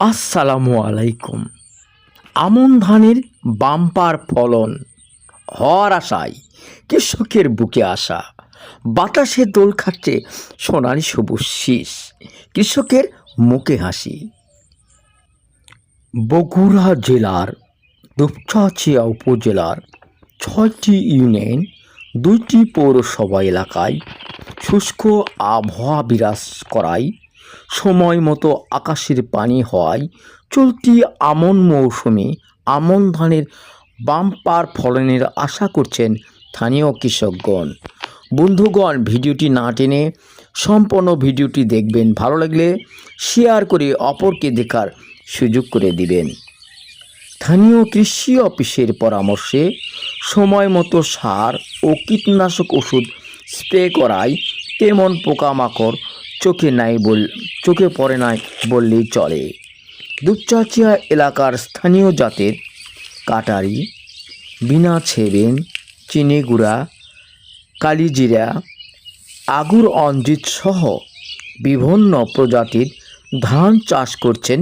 আসসালামু আলাইকুম। আমন ধানের বাম্পার ফলন হওয়ার আশায় কৃষকের বুকে আসা বাতাসে দোল খাচ্ছে সোনালি সবুজ শীষ, কৃষকের মুখে হাসি। বগুড়া জেলার, দুপচাচিয়া উপজেলার ছয়টি ইউনিয়ন, দুইটি পৌরসভা এলাকায় শুষ্ক আবহাওয়া বিরাজ করায় সময় মতো আকাশের পানি হওয়ায় চলতি আমন মৌসুমে আমন ধানের বাম্পার ফলনের আশা করছেন স্থানীয় কৃষকগণ। বন্ধুগণ, ভিডিওটি না টেনে সম্পূর্ণ ভিডিওটি দেখবেন। ভালো লাগলে শেয়ার করে অপরকে দেখার সুযোগ করে দিবেন। স্থানীয় কৃষি অফিসের পরামর্শে সময় মতো সার ও কীটনাশক ওষুধ স্প্রে করায় তেমন পোকামাকড় চোখে নাই বল, চোখে পড়ে নাই বললেই চলে। দুপচাচিয়া এলাকার স্থানীয় জাতের কাটারি, বিনা ছেবেন চিনিগুড়া কালিজিরা, আগুর অঞ্জিত সহ বিভিন্ন প্রজাতির ধান চাষ করছেন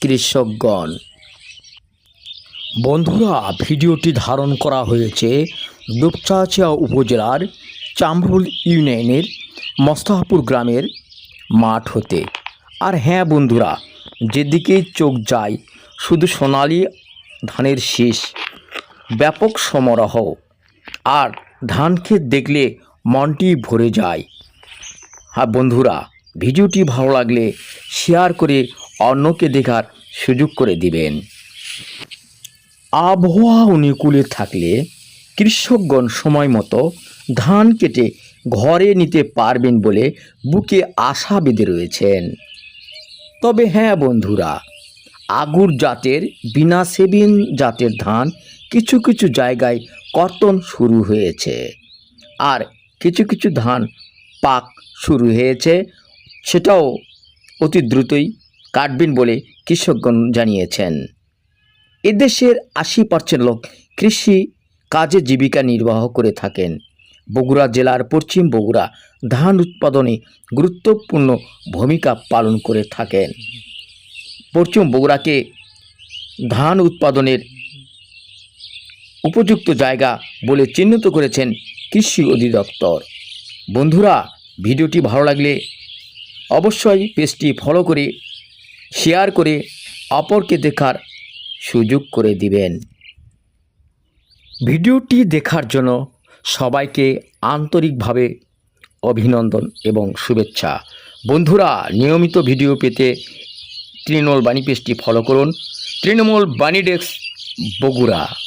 কৃষকগণ। বন্ধুরা, ভিডিওটি ধারণ করা হয়েছে দুপচাচিয়া উপজেলার চামরুল ইউনিয়নের মস্তাহাপুর গ্রামের মাঠ হতে। আর হ্যাঁ বন্ধুরা, যেদিকেই চোখ যায় শুধু সোনালি ধানের শীষ, ব্যাপক সমারোহ। আর ধান ক্ষেত দেখলে মনটি ভরে যায়। হ্যাঁ বন্ধুরা, ভিডিওটি ভালো লাগলে শেয়ার করে অন্যকে দেখার সুযোগ করে দিবেন। আবহাওয়া অনুকূলে থাকলে কৃষকগণ সময় মতো ধান কেটে ঘরে নিতে পারবেন বলে বুকে আশা বেঁধে রয়েছেন। তবে হ্যাঁ বন্ধুরা, আগুর জাতের, বিনা সেবিন জাতের ধান কিছু কিছু জায়গায় কর্তন শুরু হয়েছে। আর কিছু কিছু ধান পাক শুরু হয়েছে, সেটাও অতি দ্রুতই কাটবেন বলে কৃষকগণ জানিয়েছেন। এদেশের আশি পার্সেন্ট লোক কৃষি কাজে জীবিকা নির্বাহ করে থাকেন। বগুড়া জেলার পশ্চিম বগুড়া ধান উৎপাদনে গুরুত্বপূর্ণ ভূমিকা পালন করে থাকেন। পশ্চিম বগুড়াকে ধান উৎপাদনের উপযুক্ত জায়গা বলে চিহ্নিত করেছেন কৃষি অধিদপ্তর। বন্ধুরা, ভিডিওটি ভালো লাগলে অবশ্যই পেজটি ফলো করে, শেয়ার করে অপরকে দেখার সুযোগ করে দিবেন। ভিডিওটি দেখার জন্য সবাইকে আন্তরিকভাবে অভিনন্দন এবং শুভেচ্ছা। বন্ধুরা, নিয়মিত ভিডিও পেতে তৃণমূল বাণী পেজটি ফলো করুন। তৃণমূল বাণী ডেস্ক, বগুড়া।